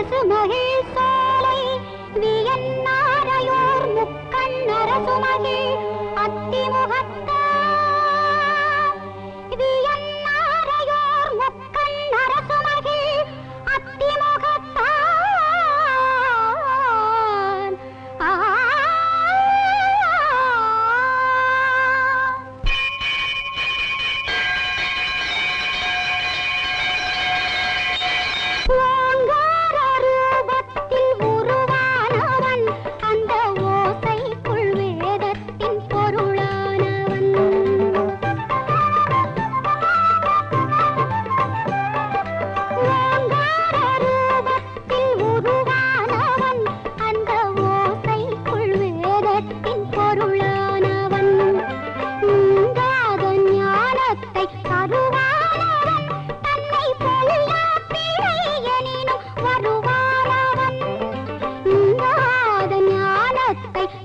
அரசு மகிழ் சோலை வியன்னாரையோர் முக்கண் அரசு அத்திமுகத்த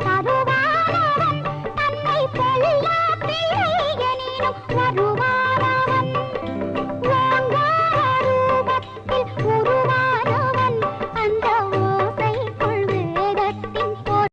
வருவாரவன் தன்னை பொல்லா பிள்ளையனினும் வருவாரவன்